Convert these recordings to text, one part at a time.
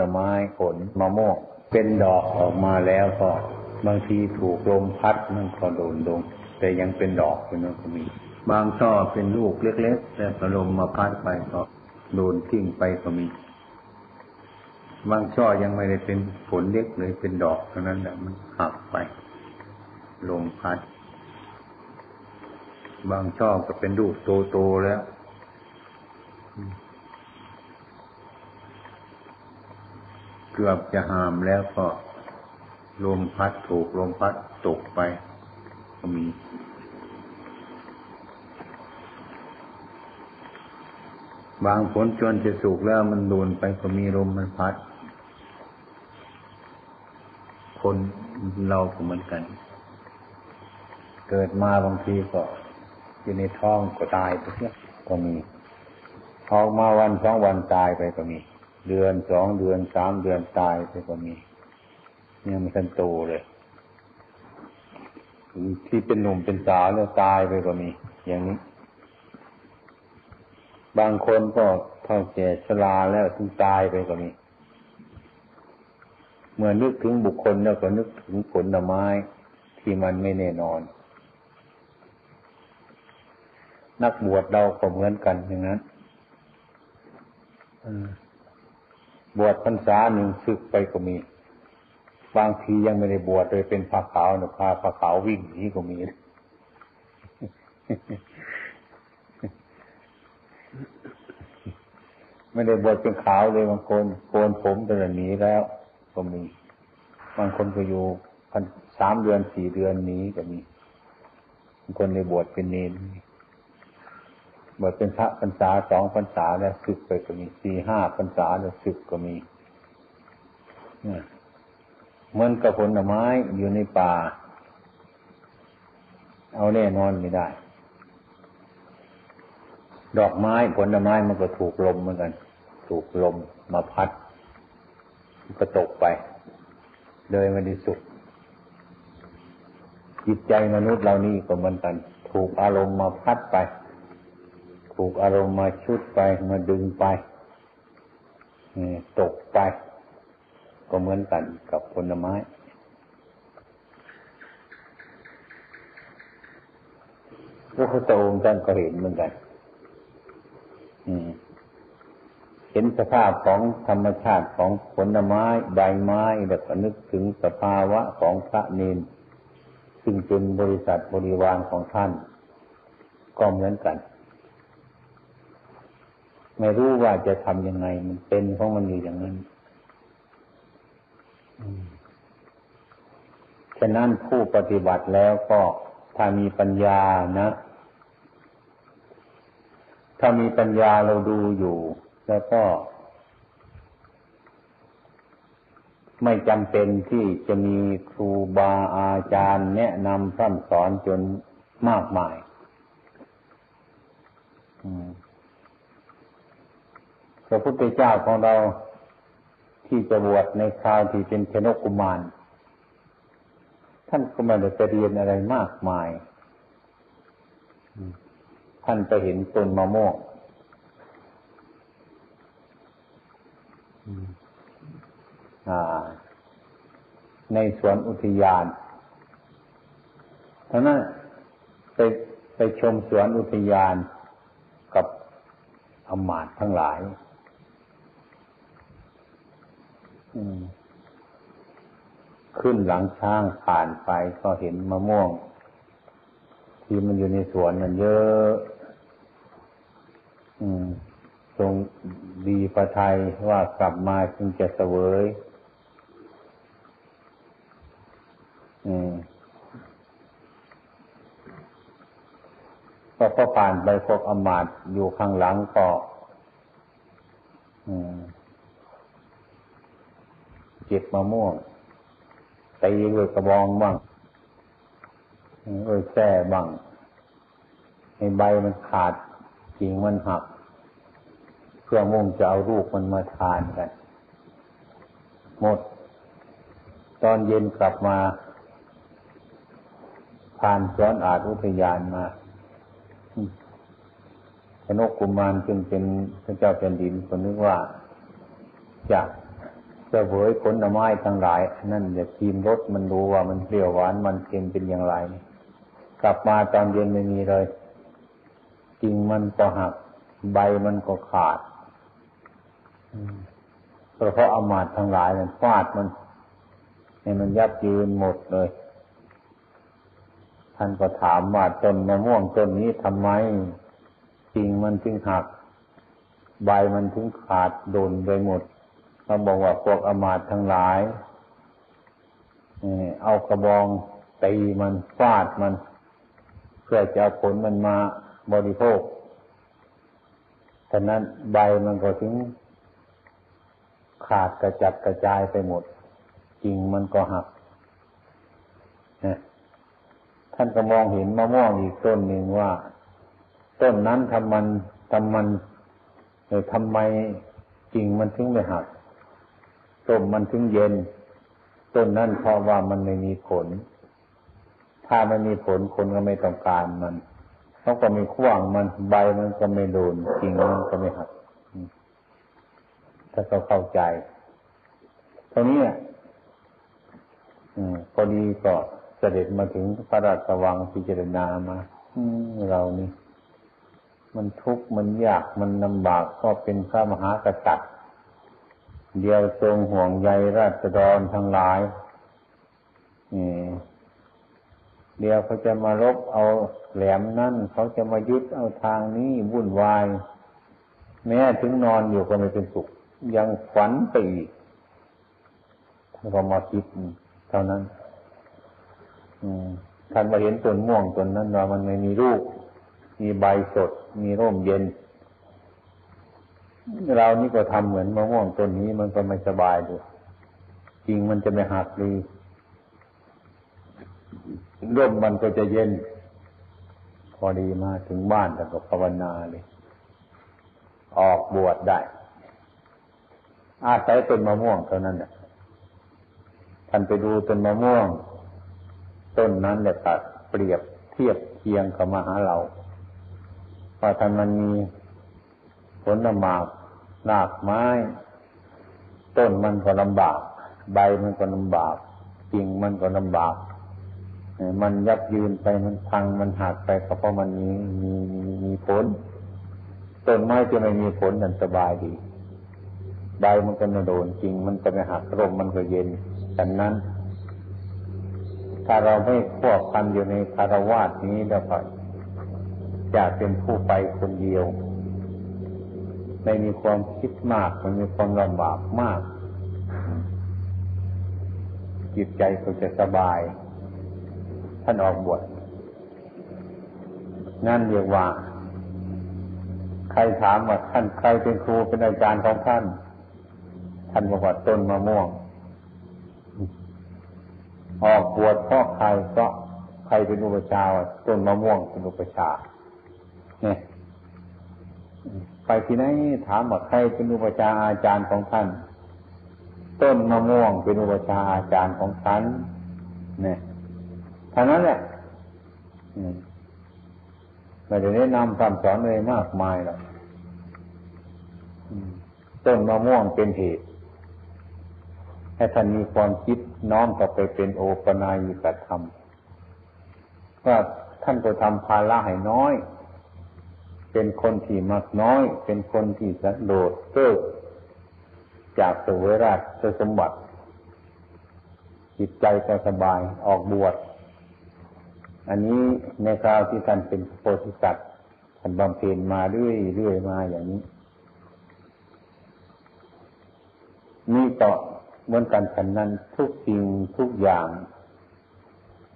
ลไม้ผลมะม่วงเป็นดอกออกมาแล้วก็บางทีถูกลมพัดมันก็โดนลง แต่ยังเป็นดอกอยู่นั่นก็มี บางช่อเป็นลูกเล็กๆแต่ลมมาพัดไปก็โดนทิ้งไปก็มี บางช่อยังไม่ได้เป็นผลเล็กเลยเป็นดอกเท่านั้นแหละมันหักไป ลมพัด บางช่อก็เป็นลูกโตๆแล้ว เกือบจะหามแล้วก็ลมพัดถูกลมพัดตกไป ก็มี บางผลจนจะสุกแล้วมันโดนไปก็มีลมมันพัด คนเราก็เหมือนกัน เกิดมาบางทีก็อยู่ในท้องก็ตายไปเสียก็มีออกมาวันสองวันตายไปก็มี เดือนสองเดือนสามเดือนตายไปก็มีเนี่ยมันทันโตเลยที่เป็นหนุ่มเป็นสาวเนี่ยตายไปก็มี อย่างนี้ บางคนก็เท่าแก่ชราแล้วถึงตายไปก็มี เมื่อนึกถึงบุคคลแล้วก็นึกถึงผลไม้ที่มันไม่แน่นอน นักบวชเราก็เหมือนกันอย่างนั้น บวชพรรษาหนึ่งศึกไปก็มี บางทียังไม่ได้บวชเลยเป็นผ้าขาวนะพาผ้าขาววิ่งหนีก็มีไม่ได้บวชเป็นขาวเลยบางคนโกนผมแต่หนีแล้วก็มีบางคนก็อยู่พันสามเดือนสี่เดือนนี้ก็มีบางคนในบวชเป็นเนร บวชเป็นพระพรรษาสองพรรษาแล้วศึกไปก็มีสี่ห้าพรรษาแล้วศึกก็มีเหมือนกับผลไม้อยู่ในป่า เอาแน่นอนไม่ได้ ดอกไม้ผลไม้มันก็ถูกลมเหมือนกัน ถูกลมมาพัดก็ตกไป เลยไม่ได้สุขจิตใจมนุษย์เรานี่ก็เหมือนกัน ถูกอารมณ์มาพัดไป ถูกอารมณ์มาชุดไปมาดึงไปตกไป ก็เหมือนกันกับผลไม้พระพุทธองค์ท่านก็เห็นเหมือนกันเห็นสภาพของธรรมชาติของผลไม้ใบไม้แล้วก็นึกถึงสภาวะของพระเนนซึ่งเป็นบริษัทบริวารของท่าน ก็เหมือนกัน ไม่รู้ว่าจะทำยังไง มันเป็นของมันอยู่อย่างนั้นฉะนั้นผู้ปฏิบัติแล้วก็ถ้ามีปัญญานะ ถ้ามีปัญญาเราดูอยู่ แล้วก็ ไม่จำเป็นที่จะมีครูบาอาจารย์แนะนำพร่ำสอนจนมากมายอืม ระพุทธเจ้าของเราที่จะบวชในคราวที่เป็นเพนกุมาร ท่านก็ไม่ได้จะเรียนอะไรมากมาย ท่านไปเห็นต้นมะม่วงในสวนอุทยานท่านั้นไปไปชมสวนอุทยานกับอมาตทั้งหลาย ขึ้นหลังช้างผ่านไปก็เห็นมะม่วง ที่มันอยู่ในสวนมันเยอะทรงดีประทัยว่ากลับมาจึงจะเสวยพอพอผ่านไปพวกอมาตอยู่ข้างหลังก็ อืม ก็บมะม่วงตีด้วยกระบองบ้างด้วยแส้บ้างให้ใบมันขาดกิ่งมันหัก เพื่อมุ่งจะเอาลูกมันมาทานกัน หมด ตอนเย็นกลับมาผ่านสอนอาจอุทยานมาพนกกุมารจึงเป็นพระเจ้าแผ่นดินคนนึกว่าจาก จะเวยผลไม้ทั้งหลาย นั่นจะชิมรสมันดูว่ามันเปรี้ยวหวานมันเค็มเป็นอย่างไร กลับมาตอนเย็นไม่มีเลยกิ่งมันก็หัก ใบมันก็ขาดเพราะอามาตทั้งหลายมันฟาดมันให้มันยับยืนหมดเลย ท่านก็ถามว่าต้นมะม่วงต้นนี้ทำไมกิ่งมันถึงหัก ใบมันถึงขาดโดนไปหมด เขาบอกว่าพวกอมาตทั้งหลายเอากระบองตีมันฟาดมัน เพื่อจะเอาผลมันมาบริโภคฉะนั้นใบมันก็ถึงขาดกระจัดกระจายไปหมดกิ่งมันก็หักท่านก็มองเห็นมะม่วงอีกต้นหนึ่งว่า ต้นนั้นทำมันทำมันทำไมกิ่งมันถึงไม่หัก ต้มมันถึงเย็น ต้นนั้นเพราะว่ามันไม่มีผล ถ้ามันมีผลคนก็ไม่ต้องการมันเขาก็ม่ขว้างมันใบมันก็ไม่โดนกิ่งมันก็ไม่หักถ้าเขาเข้าใจเท่านี้พอดีก็เสด็จมาถึงพระราชวังพิจารณามาเรานี่ มันทุกข์มันยากมันลำบากก็เป็นพระมหากษัตริย์ เดียวทรงห่วงใยราษฎรทั้งหลายเดียวเขาจะมารบเอาแหลมนั่นเขาจะมายึดเอาทางนี้วุ่นวาย แม้ถึงนอนอยู่ก็ไม่เป็นสุข ยังฝันไปอีกท่านก็มาคิดเท่านั้นท่านมาเห็นต้นม่วงต้นนั้นว่ามันไม่มีรูปมีใบสด มีร่มเย็น เรานี่ก็ทำเหมือนมะม่วงต้นนี้มันก็ไม่สบายดูจริงมันจะไม่หักดีร่มมันก็จะเย็น พอดีมาถึงบ้านแต่ก็ภาวนาเลย ออกบวชได้ อาศัยต้นมะม่วงเท่านั้นแหละท่านไปดูต้นมะม่วง ต้นนั้นแหละตัดเปรียบเทียบเคียงกับมาหาเราพอท่านมันมี ผลหมากหลากไม้ ต้นมันก็ลำบาก ใบมันก็ลำบากกิ่งมันก็ลำบาก มันยับยืนไปมันพังมันหักไปก็เพราะมันมีมีมีผล ต้นไม้จะไม่มีผลนั่นสบายดี ใบมันก็ไม่โดนจริง มันก็ไม่หักร่มมันก็เย็นดังนั้น ถ้าเราไม่ควบคันอยู่ในคารวาสนี้แล้วก็จะเป็นผู้ไปคนเดียว ไม่มีความคิดมากไม่มีความลำบากมาก จิตใจก็จะสบาย ท่านออกบวชนั่นเรียกว่า ใครถามว่าท่านใครเป็นครูเป็นอาจารย์ของท่าน ท่านบอกว่าต้นมะม่วง ออกบวชเพราะใครก็ใครเป็นอุปชาต้นมะม่วงเป็นอุปชาเนี่ย ไปที่ไหนถามว่าใครเป็นอุปชาอาจารย์ของท่าน ต้นมะม่วงเป็นอุปชาอาจารย์ของฉันเนี่ยท่านั้นแหละไม่ได้แนะนำคำสอนเลยมากมายหรอกต้นมะม่วงเป็นเหตุให้ท่านมีความคิดน้อมกลับไปเป็นโอปนายิกธรรมว่าท่านก็ทำภาระให้น้อย เป็นคนที่มักน้อย เป็นคนที่สะโดดเกิกจากสวยราชสมบัติ จิตใจก็สบายออกบวช อันนี้ในคราวที่ท่านเป็นโพธิสัตว์ท่านบำเพ็ญมาเรื่อยเรื่อยมาอย่างนี้ นี่ต่อเหมือนกันฉันนั้นทุกสิ่งทุกอย่าง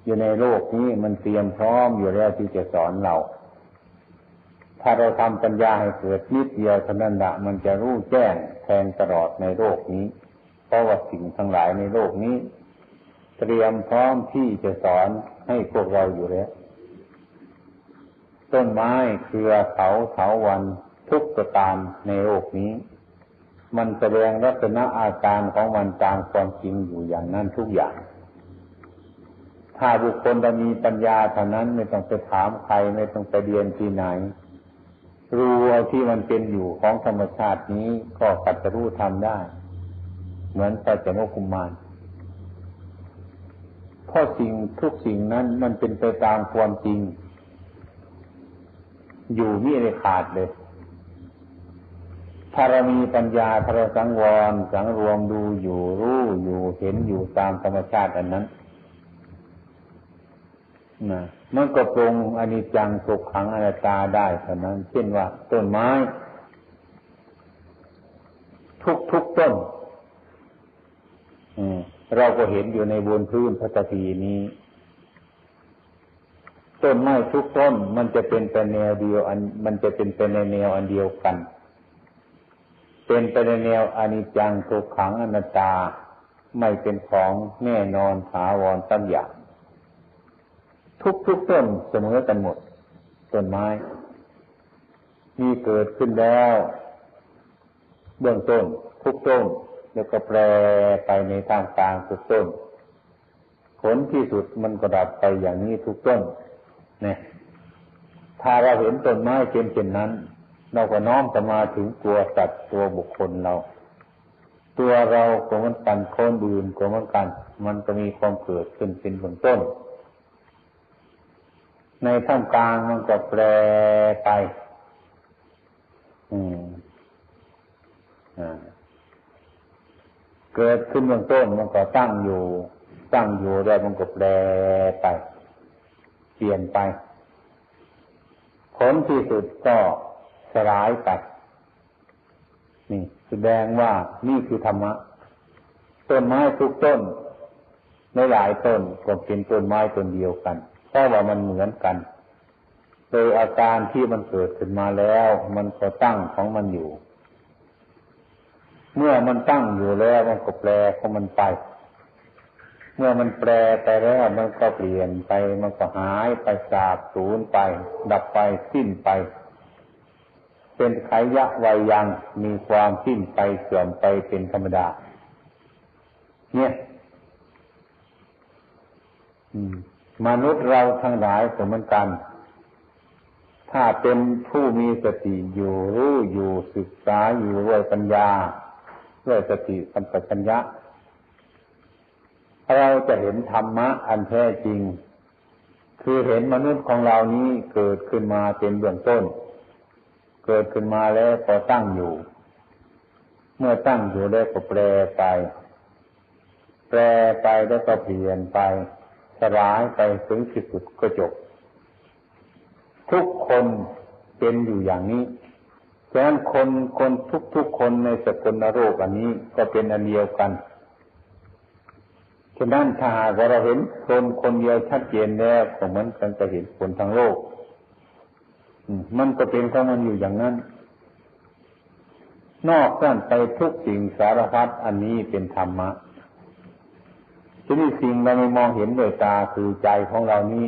อยู่ในโลกนี้มันเตรียมพร้อมอยู่แล้วที่จะสอนเรา ถ้าเราทำปัญญาให้เกิดนิดเดียวเท่านั้นละมันจะรู้แจ้งแทงตลอดในโลกนี้ เพราะว่าสิ่งทั้งหลายในโลกนี้ เตรียมพร้อมที่จะสอนให้พวกเราอยู่แล้วต้นไม้เครือเขาเถาวันทุกประการในโลกนี้ มันแสดงลักษณะอาการของมันตามความจริงอยู่อย่างนั้นทุกอย่าง ถ้าบุคคลจะมีปัญญาเท่านั้นไม่ต้องไปถามใครไม่ต้องไปเรียนที่ไหน รู้ที่มันเป็นอยู่ของธรรมชาตินี้ก็ปัจจรู้ทำได้ เหมือนพระจันทกุมารเพราะสิ่งทุกสิ่งนั้นมันเป็นไปตามความจริง อยู่ไม่ได้ขาดเลยถ้าเรามีปัญญาถ้าเราสังวร สังรวมดูอยู่รู้อยู่เห็นอยู่ตามธรรมชาติอันนั้น นะมันก็ปรงอนิจจังสุขขังอนัตตาได้เท่านั้นเช่นว่า ต้นไม้ ทุกทุกต้นเราก็เห็นอยู่ในบนพื้นพระตรีนี้ ต้นไม้ทุกต้น มันจะเป็นไปแนวเดียว อัน มันจะเป็นไปในแนวอันเดียวกัน เป็นไปในแนวอนิจจังทุกขังอนัตตา ไม่เป็นของแน่นอนถาวรตั้งอย่าง ทุกทุกต้นเสมอกันหมดต้นไม้มีเกิดขึ้นแล้ว เบื้องต้น ทุกต้น แล้วก็แปรไปในทางกลางทุกต้น ผลที่สุดมันก็ดับไปอย่างนี้ทุกต้นเนี่ยถ้าเราเห็นต้นไม้เป็นเช่นนั้น เราก็น้อมจะมาถึงตัวสัตว์ตัวบุคคลเรา ตัวเราก็มันกันคนอื่นก็มันกัน มันก็มีความเกิดขึ้นเป็นเบื้องต้น ในท่ามกลางมันก็แปรไป อืมเกิดขึ้นเบื้องต้นมันก็ตั้งอยู่ ตั้งอยู่แล้วมันก็แปรไปเปลี่ยนไป ผลที่สุดก็สลายไปนี่แสดงว่านี่คือธรรมะ ต้นไม้ทุกต้นในหลายต้นก็เป็นต้นไม้ต้นเดียวกัน แต่ว่ามันเหมือนกัน โดยอาการที่มันเกิดขึ้นมาแล้ว มันก็ตั้งของมันอยู่ เมื่อมันตั้งอยู่แล้วมันก็แปลของมันไป เมื่อมันแปลไปแล้วมันก็เปลี่ยนไป มันก็หายไปสาบสูญไป ดับไปสิ้นไป เป็นไขยะวัยยังมีความสิ้นไปเสื่อมไปเป็นธรรมดา เนี่ย อืม มนุษย์เราทั้งหลายก็เหมือนกัน ถ้าเป็นผู้มีสติอยู่รู้อยู่ศึกษาอยู่ด้วยปัญญา ด้วยสติสัมปชัญญะ เราจะเห็นธรรมะอันแท้จริง คือเห็นมนุษย์ของเรานี้เกิดขึ้นมาเป็นเบื้องต้น เกิดขึ้นมาแล้วก็ตั้งอยู่ เมื่อตั้งอยู่แล้วก็แปรไป แปรไปแล้วก็เปลี่ยนไป สลายไปถึงที่สุดก็จบ ทุกคนเป็นอยู่อย่างนี้ฉะนั้นคนคนทุกทุกคนในสกุลโรคอันนี้ก็เป็นอันเดียวกันฉะนั้นถ้าหากเราเห็นคนคนเดียวชัดเจนแล้วก็เหมือนกันจะเห็นคนทั้งโลกมันก็เป็นของมันอยู่อย่างนั้น นอกจากไปทุกสิ่งสารพัดอันนี้เป็นธรรมะ ทีนี้สิ่งเราไม่มองเห็นด้วยตาคือใจของเรานี้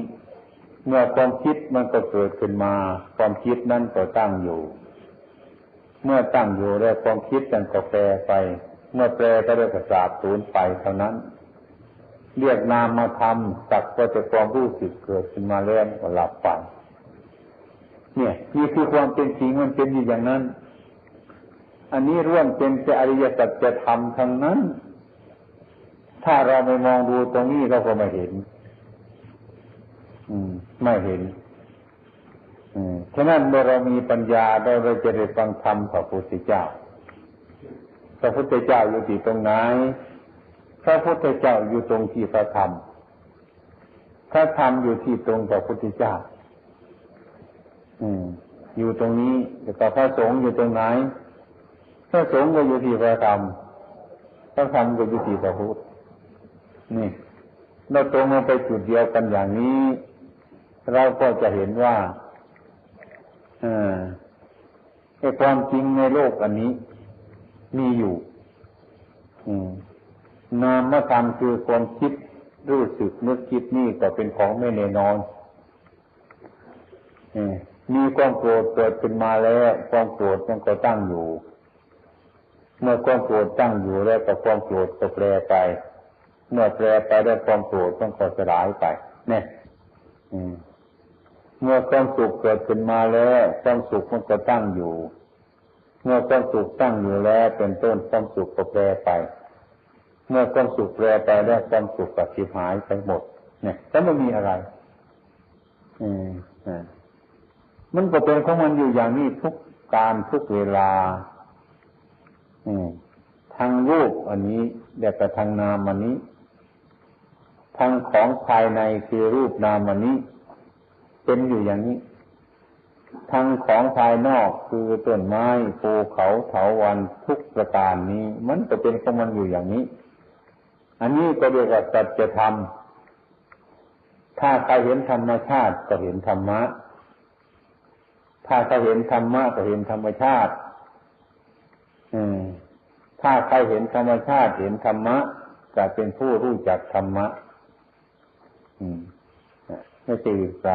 เมื่อความคิดมันก็เกิดขึ้นมา ความคิดนั้นก็ตั้งอยู่ เมื่อตั้งอยู่แล้วความคิดนั้นก็แปรไป เมื่อแปรก็ได้กระสาบสูญไปเท่านั้น เรียกนามมาทำสักก็จะความรู้สึกเกิดขึ้นมาแล้วก็หลับไปเนี่ยนี่คือความเป็นจริงมันเป็นอยู่อย่างนั้น อันนี้ร่วมเป็นจะอริยสัจธรรมทั้งนั้น ถ้าเราไม่มองดูตรงนี้เราก็ไม่เห็น อืม ไม่เห็น อืมฉะนั้นเมื่อเรามีปัญญาเราเราจะได้ฟังธรรมพระพุทธเจ้า พระพุทธเจ้าอยู่ที่ตรงไหน พระพุทธเจ้าอยู่ตรงที่พระธรรม พระธรรมอยู่ที่ตรงพระพุทธเจ้า อืม อยู่ตรงนี้แต่พระสงฆ์อยู่ตรงไหน พระสงฆ์ก็อยู่ที่พระธรรม พระธรรมก็อยู่ที่พระพุทธ นี่เราตรงมาไปจุดเดียวกันอย่างนี้ เราก็จะเห็นว่าไอ้ความจริงในโลกอันนี้ มีอยู่นามธรรมคือความคิดรู้สึกนึกคิดนี่ก็เป็นของไม่แน่นอนมีความโกรธเกิดขึ้นมาแล้ว ความโกรธมันก็ตั้งอยู่ เมื่อความโกรธตั้งอยู่แล้วก็ความโกรธก็แปรไป เมื่อแปรไปได้ความโกรธต้องก็สลายไป เนี่ยเมื่อความสุขเกิดขึ้นมาแล้วความสุขมันก็ตั้งอยู่ เมื่อความสุขตั้งอยู่แล้ว เป็นต้นความสุขก็แปรไป เมื่อความสุขแปรไปแล้วความสุขกับสิหายไปหมด เนี่ยแล้วมันมีอะไร อืมมันก็เป็นของมันอยู่อย่างนี้ทุกการทุกเวลา อืมทางรูปอันนี้เดียวกับทางนามอันนี้ ทางของภายในคือรูปนามอันนี้ เป็นอยู่อย่างนี้ทางของภายนอกคือต้นไม้ภูเขาเถาวันทุกประการนี้ มันก็เป็นของมันอยู่อย่างนี้ อันนี้ก็เรียกว่าสัจธรรมถ้าใครเห็นธรรมชาติก็เห็นธรรมะ ถ้าใครเห็นธรรมะก็เห็นธรรมชาติ อืม ถ้าใครเห็นธรรมชาติเห็นธรรมะจะเป็นผู้รู้จักธรรมะ ไม่ใช่อื่นไกล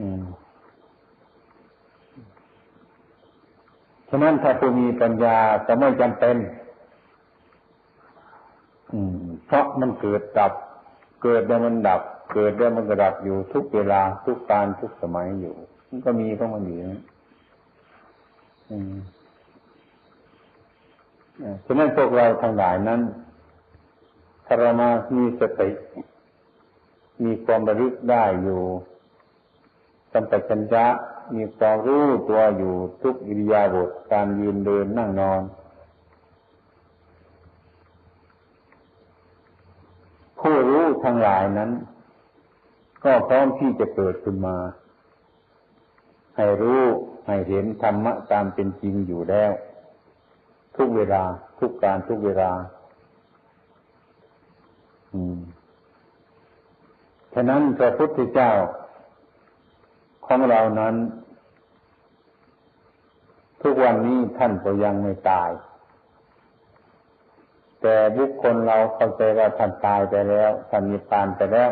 อืมฉะนั้นถ้าผู้มีปัญญาจะไม่จำเป็นอืมเพราะมันเกิดดับ เกิดแล้วมันดับ เกิดแล้วมันก็ดับอยู่ทุกเวลาทุกการทุกสมัยอยู่มันก็มีของมันอยู่นะฉะนั้นพวกเราทั้งหลายนั้นถ้าเรามามีสติ มีความบริสได้อยู่สัมปชัญญะมีความรู้ตัวอยู่ทุกอิริยาบถการยืนเดินนั่งนอน ผู้รู้ทั้งหลายนั้น ก็พร้อมที่จะเกิดขึ้นมา ให้รู้ให้เห็นธรรมะตามเป็นจริงอยู่แล้ว ทุกเวลาทุกการทุกเวลา อืม ฉะนั้นพระพุทธเจ้าของเรานั้น ทุกวันนี้ท่านก็ยังไม่ตาย แต่บุคคลเราเข้าใจว่าท่านตายไปแล้วท่านมีปานไปแล้ว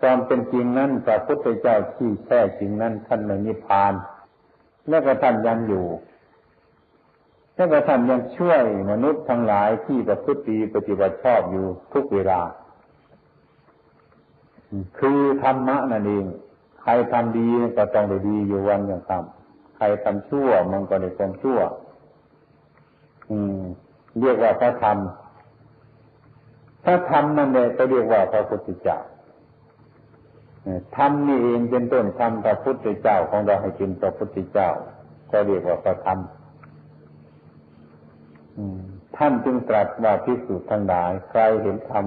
ความเป็นจริงนั้นพระพุทธเจ้าที่แท้จริงนั้น ท่านไม่มีพาน แล้วก็ท่านยังอยู่แล้วก็ท่านยังช่วยมนุษย์ทั้งหลายที่ประพฤติปฏิบัติชอบอยู่ทุกเวลา คือธรรมะนั่นเอง ใครทำดีก็ต้องได้ดีอยู่วันอย่างต่ำใครทำชั่วมันก็ได้ความชั่ว อืม เรียกว่าพระธรรมถ้าธรรมนั่นเองก็เรียกว่าพระพุทธเจ้าธรรมนี่เองเป็นต้นธรรมพระพุทธเจ้าของเราให้เป็นพระพุทธเจ้า ก็เรียกว่าพระธรรมท่านจึงตรัสว่าพิสูจน์ทั้งหลาย ใครเห็นธรรม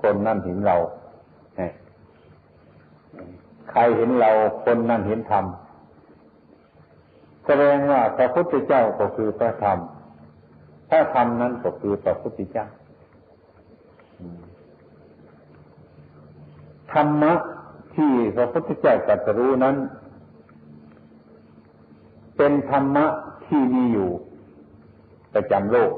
คนนั่นเห็นเรา ใครเห็นเราคนนั้นเห็นธรรมแสดงว่าพระพุทธเจ้าก็คือพระธรรมพระธรรมนั้นก็คือพระพุทธเจ้าธรรมะที่พระพุทธเจ้าตรัสรู้นั้น เป็นธรรมะที่มีอยู่ประจำโลก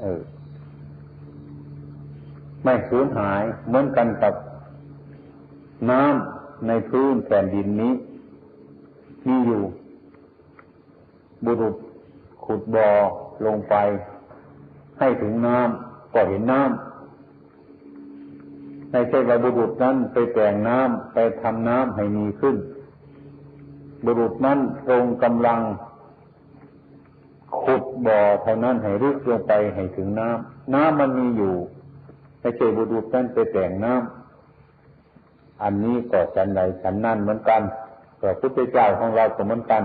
เออ ไม่สูญหายเหมือนกันกับน้ำในพื้นแผ่นดินนี้ มีอยู่ บุรุษขุดบ่อลงไป ให้ถึงน้ำก็เห็นน้ำในใช่ว่าบุรุษนั้นไปแต่งน้ำไปทำน้ำให้มีขึ้น บุรุษนั้นตรงกำลัง ขุดบ่อเท่านั้นให้ลึกลงไปให้ถึงน้ำน้ำมันมีอยู่ ไม่ใช่บุรุษนั้นไปแต่งน้ำอันนี้ก็ฉันใดฉันนั่นเหมือนกันพระพุทธเจ้าของเราก็เหมือนกัน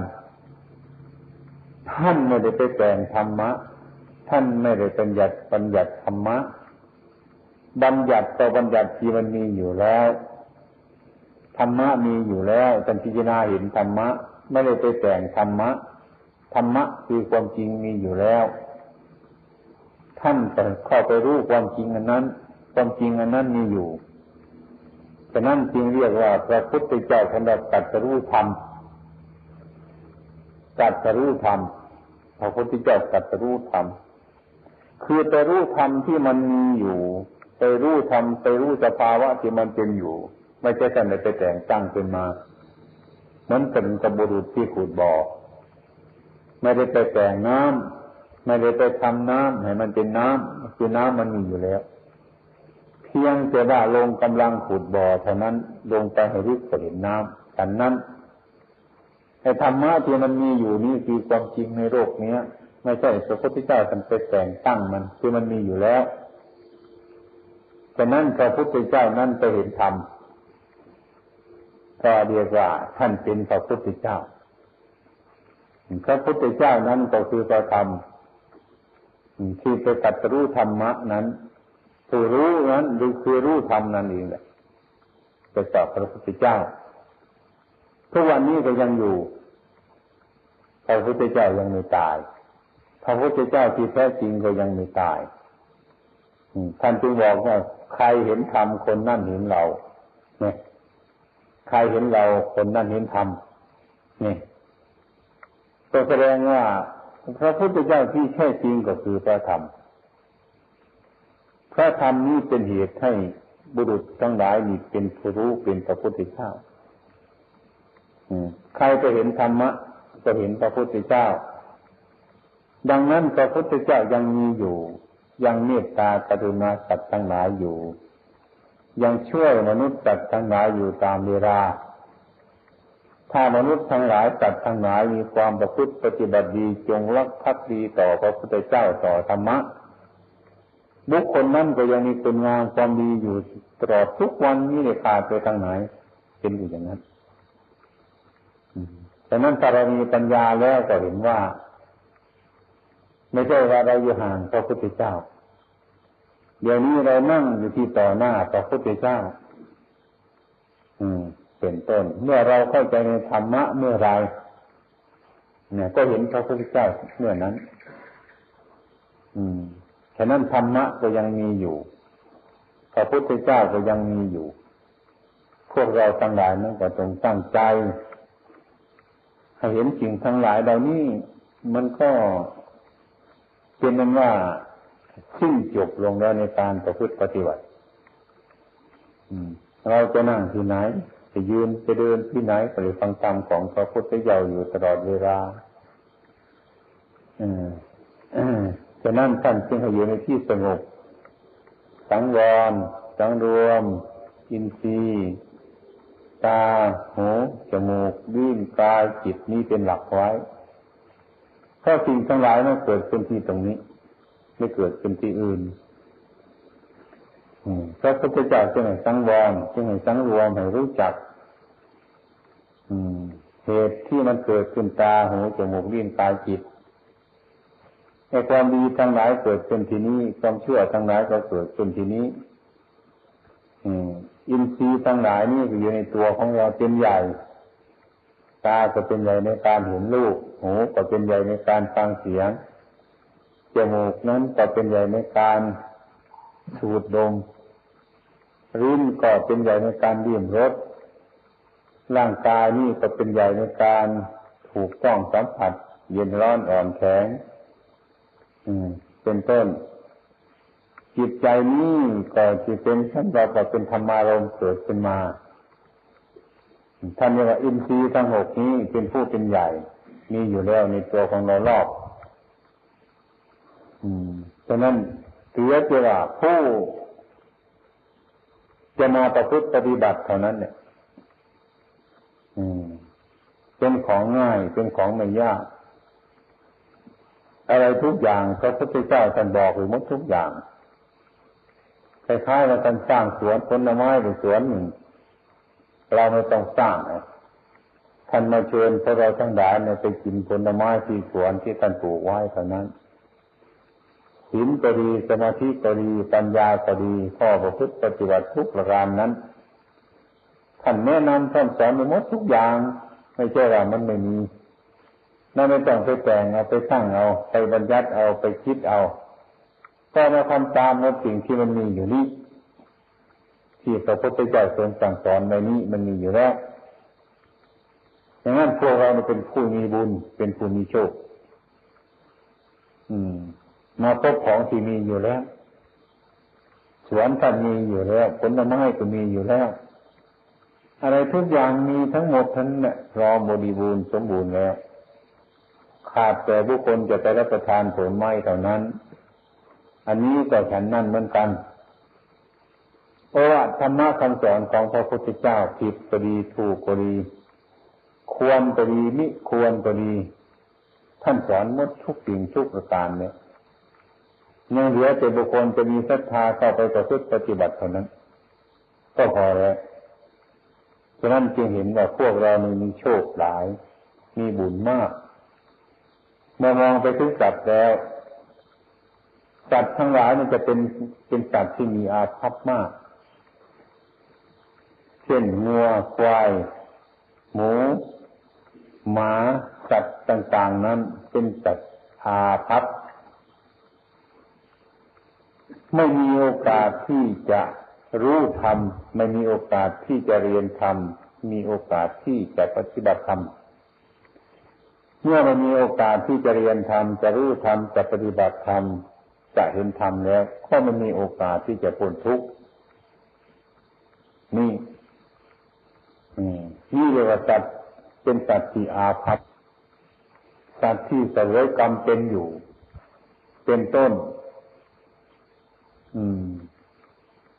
ท่านไม่ได้ไปแต่งธรรมะ ท่านไม่ได้เป็นหยัดบัญญัติธรรมะ บัญญัติต่อบัญญัติที่มันมีอยู่แล้วธรรมะมีอยู่แล้วท่านพิจารณาเห็นธรรมะ ไม่ได้ไปแต่งธรรมะธรรมะคือความจริงมีอยู่แล้ว ท่านจะเข้าไปรู้ความจริงอันนั้น ความจริงอันนั้นมีอยู่ฉะนั้นจึงเรียกว่าพระพุทธเจ้าท่านตัดสรู้ธรรมตัดสรู้ธรรมพระพุทธเจ้าตัดสรู้ธรรมคือไปรู้ธรรมที่มันมีอยู่ ไปรู้ธรรมไปรู้สภาวะที่มันเป็นอยู่ ไม่ใช่ท่านไปแต่งตั้งขึ้นมาเหมือนเป็นกระบุรุษที่ขุดบ่อไม่ได้ไปแต่งน้ำไม่ได้ไปทำน้ำให้มันเป็นน้ำคือน้ำมันมีอยู่แล้ว พียงแต่ว่าลงกำลังขุดบ่อเท่านั้นลงไปให้ลึกก็เห็นน้ำฉันนั้นไอ้ธรรมะที่มันมีอยู่นี่คือความจริงในโลกเนี้ย ไม่ใช่พระพุทธเจ้าท่านไปแต่งตั้งมันคือมันมีอยู่แล้วฉะนั้นพระพุทธเจ้านั้นไปเห็นธรรมก็เรียกว่าท่านเป็นพระพุทธเจ้าพระพุทธเจ้านั้นก็คือพระธรรมที่ไปตัดรู้ธรรมะนั้น ผู้รู้นั้นดูคือรู้ธรรมนั่นเองแหละไปตอบพระพุทธเจ้าทุกวันนี้ก็ยังอยู่พระพุทธเจ้ายังไม่ตายพระพุทธเจ้าที่แท้จริงก็ยังไม่ตายท่านจึงบอกว่า ใครเห็นธรรมคนนั่นเห็นเราเนี่ยใครเห็นเราคนนั่นเห็นธรรมนี่ก็แสดงว่าพระพุทธเจ้าที่แท้จริงก็คือพระธรรม พระธรรมนี้เป็นเหตุให้บุรุษทั้งหลายมีเป็นผู้รู้เป็นพระพุทธเจ้าใครจะเห็นธรรมะจะเห็นพระพุทธเจ้า ดังนั้นพระพุทธเจ้ายังมีอยู่ ยังเมตตากรุณาสัตว์ทั้งหลายอยู่ ยังช่วยมนุษย์สัตว์ทั้งหลายอยู่ตามเวลา ถ้ามนุษย์ทั้งหลายสัตว์ทั้งหลายมีความประพฤติปฏิบัติดีจงรักภักดีต่อพระพุทธเจ้าต่อธรรมะ บุคคลนั้นก็ยังมีคุณงามความดีอยู่ตลอดทุกวันนี้เลยขาดไปทางไหน เป็นอยู่อย่างนั้นแต่นั้นถ้าเรามีปัญญาแล้วก็เห็นว่า ไม่ใช่ว่าเราอยู่ห่างพระพุทธเจ้า เดี๋ยวนี้เรานั่งอยู่ที่ต่อหน้าพระพุทธเจ้า อืม เป็นต้น เมื่อเราเข้าใจในธรรมะเมื่อไรเนี่ย ก็เห็นพระพุทธเจ้าเมื่อนั้น อืม ฉะนั้นธรรมะก็ยังมีอยู่พระพุทธเจ้าก็ยังมีอยู่ พวกเราทั้งหลายนั้นก็จงตั้งใจถ้เห็นสิ่งทั้งหลายเหล่านี้มันก็เป็นนั้นว่าสิ้นจบลงแล้วในการประพฤติปฏิบัติเราจะนั่งที่ไหน จะยืนจะเดินที่ไหนไปฟังธรรมของพระพุทธเจ้าอยู่ตลอดเวลา ฉะนั้นท่านจึงให้อยู่ในที่สงบสังวร สังรวม อินทรีย์ตา หู จมูกลิ้นกายจิตนี้เป็นหลักไว้เพราะสิ่งทั้งหลายมันเกิดขึ้นที่ตรงนี้ ไม่เกิดขึ้นที่อื่นพระพุทธเจ้าจึงให้สังวรจึงให้สังรวมให้รู้จักเหตุที่มันเกิดขึ้นตา หู จมูกลิ้นกายจิต ไอ้ความดีทั้งหลายเกิดขึ้นที่นี้ความชั่วทั้งหลายก็เกิดขึ้นที่นี้อินทรีย์ทั้งหลายนี่อยู่ในตัวของเราเป็นใหญ่ตาก็เป็นใหญ่ในการเห็นรูปหูก็เป็นใหญ่ในการฟังเสียงจมูกนั้นก็เป็นใหญ่ในการสูดดมริ้นก็เป็นใหญ่ในการดื่มรสร่างกายนี่ก็เป็นใหญ่ในการถูกต้องสัมผัส เย็นร้อนอ่อนแข็ง เป็นต้น จิตใจนี้ก็จะเป็นชั้นเราก็เป็นธรรมารมเกิดขึ้นมาท่านเรียกว่าอินทรีย์ทั้งหกนี้เป็นผู้เป็นใหญ่ มีอยู่แล้วในตัวของเรารอบอืมฉะนั้นถือว่าผู้จะมาประพฤติปฏิบัติเท่านั้น เนี่ยอืมเป็นของง่ายเป็นของไม่ยาก อะไรทุกอย่างพระพุทธเจ้าท่านบอกหรือมดทุกอย่างคล้ายๆเราการสร้างสวนผลไม้หรือสวนหนึ่งเราไม่ต้องสร้างท่านมาเชิญพวกเราทั้งหลายเนี่ยไปกินผลไม้ที่สวนที่ท่านปลูกไว้เท่านั้นศีลก็ดีสมาธิก็ดีปัญญาก็ดีข้อประพฤติปฏิบัติทุกประการนั้นท่านแนะนำท่านสอนในหมดทุกอย่าง ไม่ใช่ว่ามันไม่มี นั่นไม่ต้องไปแต่งเอาไปสร้างเอาไปบรรยัติเอาไปคิดเอา ก็มาทำตามในสิ่งที่มันมีอยู่นี้ที่พระพุทธเจ้าทรงสั่งสอนในนี้มันมีอยู่แล้วอย่างนั้นพวกเราเป็นผู้มีบุญเป็นผู้มีโชค อืม มาพบของที่มีอยู่แล้ว สวนท่านมีอยู่แล้วผลไม้ก็มีอยู่แล้ว อะไรทุกอย่างมีทั้งหมดทั้งนั้นพร้อมบริบูรณ์สมบูรณ์แล้ว ขาดแต่บุคคลจะไปรับประทานผลไม้เท่านั้น อันนี้ก็ฉันนั่นเหมือนกัน เพราะว่าธรรมะคำสอนของพระพุทธเจ้าผิดก็ดีถูกก็ดี ควรก็ดีมิควรก็ดี ท่านสอนมดทุกสิ่งทุกประการเนี่ยยังเหลือแต่บุคคลจะมีศรัทธาเข้าไปประพฤติปฏิบัติเท่านั้น ก็พอแล้วฉะนั้นจึงเห็นว่าพวกเรามีโชคหลาย มีบุญมาก เมื่อมองไปถึงสัตว์แล้วสัตว์ทั้งหลายมันจะเป็นเป็นสัตว์ที่มีอาภัพมาก เช่นงัวควาย หมู หมาสัตว์ต่าง ๆ นั้น เป็นสัตว์อาภัพไม่มีโอกาสที่จะรู้ธรรม ไม่มีโอกาสที่จะเรียนธรรม มีโอกาสที่จะปฏิบัติธรรม เมื่อมันมีโอกาสที่จะเรียนธรรมจะรู้ธรรมจะปฏิบัติธรรมจะเห็นธรรมแล้ว ก็มันมีโอกาสที่จะพ้นทุกข์นี่นี่เรียกว่าสัตว์เป็นสัตว์ที่อาภัพสัตว์ที่เสวยกรรมเป็นอยู่ เป็นต้น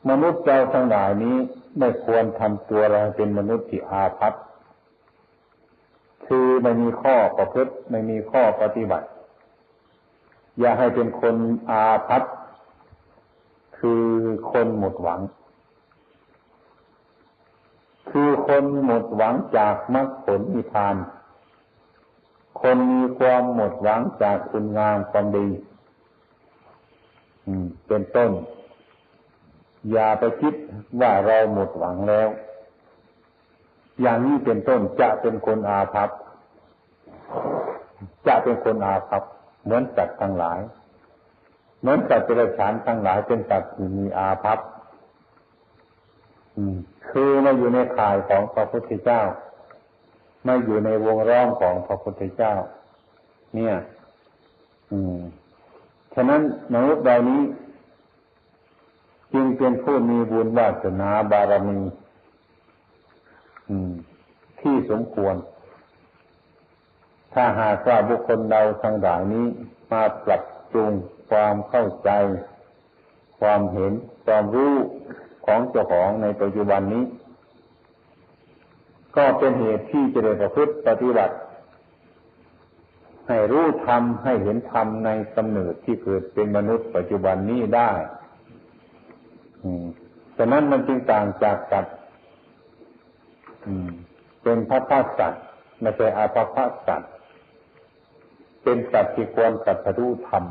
มนุษย์เราทั้งหลายนี้ไม่ควรทำตัวเราเป็นมนุษย์ที่อาภัพ คือไม่มีข้อประพฤติไม่มีข้อปฏิบัติ อย่าให้เป็นคนอาภัพคือคนหมดหวัง คือคนหมดหวังจากมรรคผลนิพพาน คนมีความหมดหวังจากคุณงามความดีเป็นต้น อย่าไปคิดว่าเราหมดหวังแล้ว อย่างนี้เป็นต้นจะเป็นคนอาภัพจะเป็นคนอาภัพเหมือนสัตว์ทั้งหลาย เหมือนสัตว์เดรัจฉานทั้งหลายเป็นสัตว์ที่มีอาภัพคือมาอยู่ในข่ายของพระพุทธเจ้าไม่อยู่ในวงล้อมของพระพุทธเจ้า เนี่ย อืมฉะนั้นมนุษย์ใดนี้ จึงเป็นผู้มีบุญวาสนาบารมี ที่สมควร ถ้าหากว่าบุคคลเราทั้งหลายนี้มาปรับปรุงความเข้าใจ ความเห็น ความรู้ของเจ้าของในปัจจุบันนี้ ก็เป็นเหตุที่จะได้ประพฤติปฏิบัติ ให้รู้ธรรมให้เห็นธรรมในกำเนิดที่เกิดเป็นมนุษย์ปัจจุบันนี้ได้ฉะนั้นมันจึงต่างจากสัตว เป็นพระพักสัตว์ไม่ใช่อาภพสัตว์เป็นสัตว์ที่ควรกัตรู้ธรรม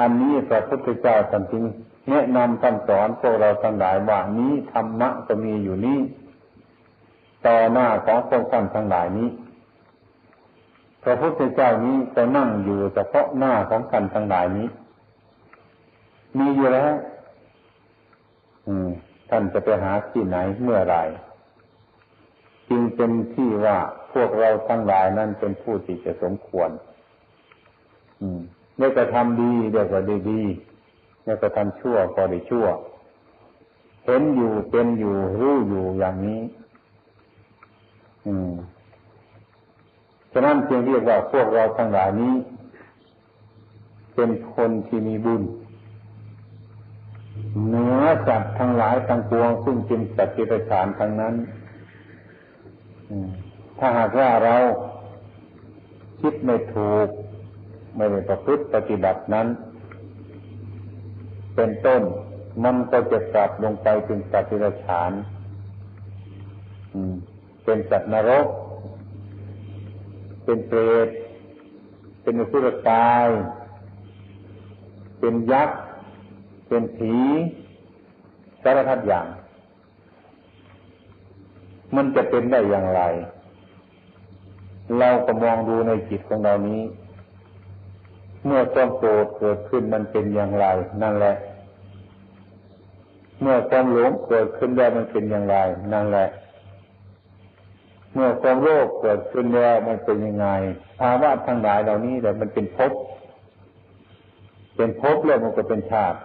อันนี้พระพุทธเจ้าท่านจึงแนะนำคำสอนพวกเราทั้งหลายว่านี้ธรรมะจะมีอยู่นี้ต่อหน้าของพวกท่านทั้งหลายนี้ พระพุทธเจ้านี้จะนั่งอยู่เฉพาะหน้าของกันทั้งหลายนี้ มีอยู่แล้ว อืม ท่านจะไปหาที่ไหนเมื่อไรจึงเป็นที่ว่าพวกเราทั้งหลายนั้นเป็นผู้ที่จะสมควร อืมได้กระทำดีเดี๋ยวก็ได้ดีได้กระทำชั่วก็ได้ชั่ว เห็นอยู่เป็นอยู่รู้อยู่อย่างนี้ อืมฉะนั้นจึงเรียกว่าพวกเราทั้งหลายนี้ เป็นคนที่มีบุญ เหนือสัตว์ทั้งหลายทั้งปวงซึ่งเป็นสัตว์ที่ประสานทั้งนั้นถ้าหากว่าเราคิดไม่ถูก ไม่ได้ประพฤติปฏิบัตินั้น เป็นต้น มันก็จะกลับลงไปเป็นสัตว์ที่ประสานเป็นสัตว์นรก เป็นเปรต เป็นสุรกาย เป็นยักษ์ เป็นผีสารพัดอย่าง มันจะเป็นได้อย่างไร เราก็มองดูในจิตของเรานี้ เมื่อความโกรธเกิดขึ้นมันเป็นอย่างไร นั่นแหละ เมื่อความหลงเกิดขึ้นแล้วมันเป็นอย่างไร นั่นแหละเมื่อความโลภเกิดขึ้นแล้วมันเป็นยังไงภาวะทั้งหลายเหล่านี้แต่มันเป็นภพเป็นภพแล้วมันก็เป็นชาติ